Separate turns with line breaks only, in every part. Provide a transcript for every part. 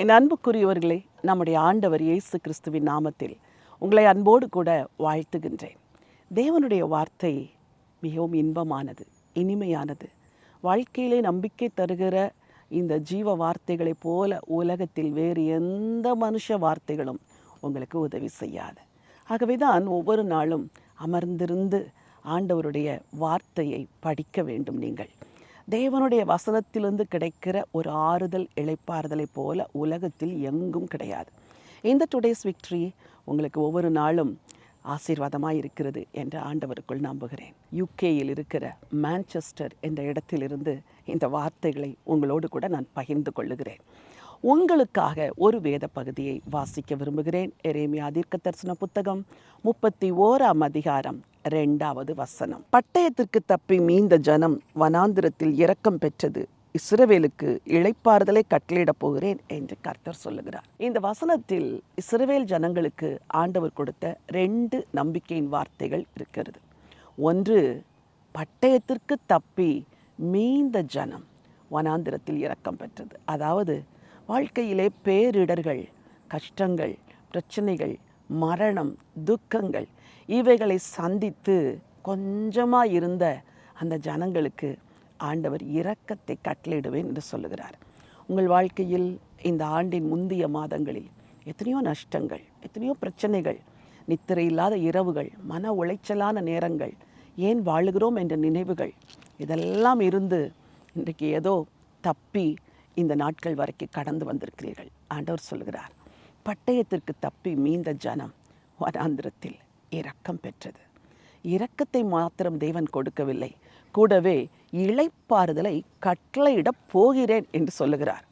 என் அன்புக்குரியவர்களே நம்முடைய ஆண்டவர் இயேசு கிறிஸ்துவின் நாமத்தில் உங்களை அன்போடு கூட வாழ்த்துகின்றேன். தேவனுடைய வார்த்தை மிகவும் இன்பமானது இனிமையானது. வாழ்க்கையிலே நம்பிக்கை தருகிற இந்த ஜீவ வார்த்தைகளைப் போல உலகத்தில் வேறு எந்த மனுஷ வார்த்தைகளும் உங்களுக்கு உதவி செய்யாது. ஆகவே தான் ஒவ்வொரு நாளும் அமர்ந்திருந்து ஆண்டவருடைய வார்த்தையை படிக்க வேண்டும் நீங்கள். தேவனுடைய வசனத்திலிருந்து கிடைக்கிற ஒரு ஆறுதல் இளைப்பாறுதலை போல உலகத்தில் எங்கும் கிடையாது. இந்த டுடேஸ் விக்ட்ரி உங்களுக்கு ஒவ்வொரு நாளும் ஆசீர்வாதமாக இருக்கிறது என்று ஆண்டவருக்குள் நம்புகிறேன். யூகேயில் இருக்கிற மான்செஸ்டர் என்ற இடத்திலிருந்து இந்த வார்த்தைகளை உங்களோடு கூட நான் பகிர்ந்து கொள்ளுகிறேன். உங்களுக்காக ஒரு வேத பகுதியை வாசிக்க விரும்புகிறேன். எரேமியா தீர்க்க தரிசன புத்தகம் முப்பத்தி ஓராம் அதிகாரம் ரெண்டாவது வசனம். பட்டயத்திற்கு தப்பி மீந்த ஜனம் வனாந்திரத்தில் இரக்கம் பெற்றது. இஸ்ரவேலுக்கு இளைப்பாறுதலை கட்டளையிடப் போகிறேன் என்று கர்த்தர் சொல்லுகிறார். இந்த வசனத்தில் இஸ்ரவேல் ஜனங்களுக்கு ஆண்டவர் கொடுத்த ரெண்டு நம்பிக்கையின் வார்த்தைகள் இருக்கிறது. ஒன்று பட்டயத்திற்கு தப்பி மீந்த ஜனம் வனாந்திரத்தில் இரக்கம் பெற்றது. அதாவது வாழ்க்கையிலே பேரிடர்கள் கஷ்டங்கள் பிரச்சனைகள் மரணம் துக்கங்கள் இவைகளை சந்தித்து கொஞ்சமாக இருந்த அந்த ஜனங்களுக்கு ஆண்டவர் இரக்கத்தை கட்டளையிடுவேன் என்று சொல்லுகிறார். உங்கள் வாழ்க்கையில் இந்த ஆண்டின் முந்தைய மாதங்களில் எத்தனையோ நஷ்டங்கள் எத்தனையோ பிரச்சனைகள் நித்திரை இல்லாத இரவுகள் மன உளைச்சலான நேரங்கள் ஏன் வாழுகிறோம் என்ற நினைவுகள் இதெல்லாம் இருந்து இன்றைக்கு ஏதோ தப்பி இந்த நாட்கள் வரைக்கும் கடந்து வந்திருக்கிறீர்கள். ஆண்டவர் சொல்கிறார் பட்டயத்திற்கு தப்பி மீந்த ஜனம் வனாந்திரத்தில் இரக்கம் பெற்றது. இரக்கத்தை மாத்திரம் தேவன் கொடுக்கவில்லை. கூடவே இளைப்பாறுதலை கட்டளையிடப் போகிறேன் என்று சொல்லுகிறார்.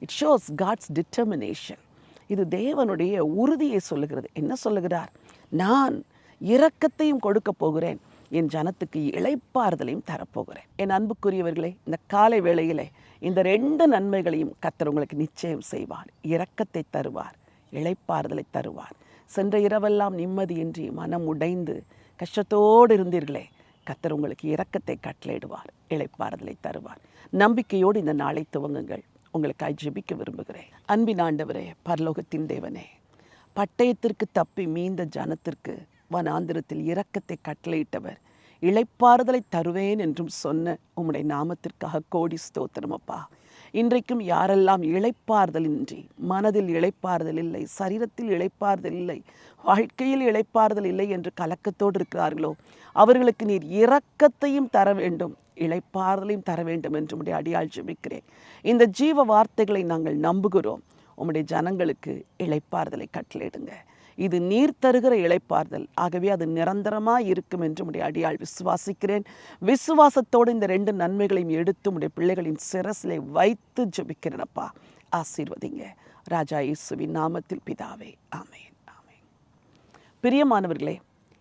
இட் ஷோஸ் காட்ஸ் டிட்டர்மினேஷன் இது தேவனுடைய உறுதியை சொல்லுகிறது. என்ன சொல்லுகிறார்? நான் இரக்கத்தையும் கொடுக்க போகிறேன். என் ஜனத்துக்கு இளைப்பாறுதலையும் தரப்போகிறேன். என் அன்புக்குரியவர்களே இந்த காலை வேளையிலே இந்த ரெண்டு நன்மைகளையும் கத்தர் உங்களுக்கு நிச்சயம் செய்வார். இரக்கத்தை தருவார் இளைப்பாறுதலை தருவார். சென்ற இரவெல்லாம் நிம்மதியின்றி மனம் உடைந்து கஷ்டத்தோடு இருந்தீர்களே கத்தர் உங்களுக்கு இரக்கத்தை கட்டளையிடுவார் இளைப்பாறுதலை தருவார். நம்பிக்கையோடு இந்த நாளை துவங்குங்கள். உங்களுக்காய் ஜெபிக்க விரும்புகிறேன். அன்பின் ஆண்டவரே பரலோகத்தின் தேவனே பட்டயத்திற்கு தப்பி மீந்த ஜனத்திற்கு வனாந்திரத்தில் இரக்கத்தை கட்டளையிட்டவர். இழைப்பாறுதலை தருவேன் என்றும் சொன்ன உம்முடைய நாமத்திற்காக கோடி ஸ்தோத்திரம் அப்பா. இன்றைக்கும் யாரெல்லாம் இளைப்பாறுதலின்றி மனதில் இழைப்பாறுதல் இல்லை சரீரத்தில் இழைப்பாறுதல் இல்லை வாழ்க்கையில் இழைப்பாறுதல் இல்லை என்று கலக்கத்தோடு இருக்கிறார்களோ அவர்களுக்கு நீர் இரக்கத்தையும் தர வேண்டும் இழைப்பாறுதலையும் தர வேண்டும் என்று உடைய அடியாள் ஜெபிக்கிறேன். இந்த ஜீவ வார்த்தைகளை நாங்கள் நம்புகிறோம். உம்முடைய ஜனங்களுக்கு இழைப்பாறுதலை கட்டளையிடுங்க. இது நீர் தருகிற இளைப்பாறுதல். ஆகவே அது நிரந்தரமாக இருக்கும் என்று உடைய அடியாள் விசுவாசிக்கிறேன். விசுவாசத்தோடு இந்த ரெண்டு நன்மைகளையும் எடுத்து உடைய பிள்ளைகளின் சிரசிலை வைத்து ஜபிக்கிறேனப்பா ஆசீர்வதிங்க. ராஜா இயேசுவின் நாமத்தில் பிதாவே. ஆமேன். ஆமேன். பிரியமானவர்களே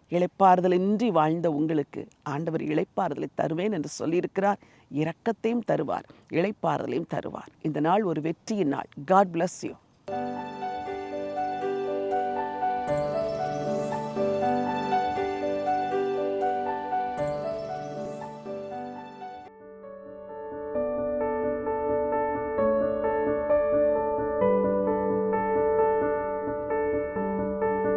இளைப்பாறுதலின்றி வாழ்ந்த உங்களுக்கு ஆண்டவர் இழைப்பாறுதலை தருவேன் என்று சொல்லியிருக்கிறார். இரக்கத்தையும் தருவார். இழைப்பாறுதலையும் தருவார். இந்த நாள் ஒரு வெற்றியின் நாள். God bless you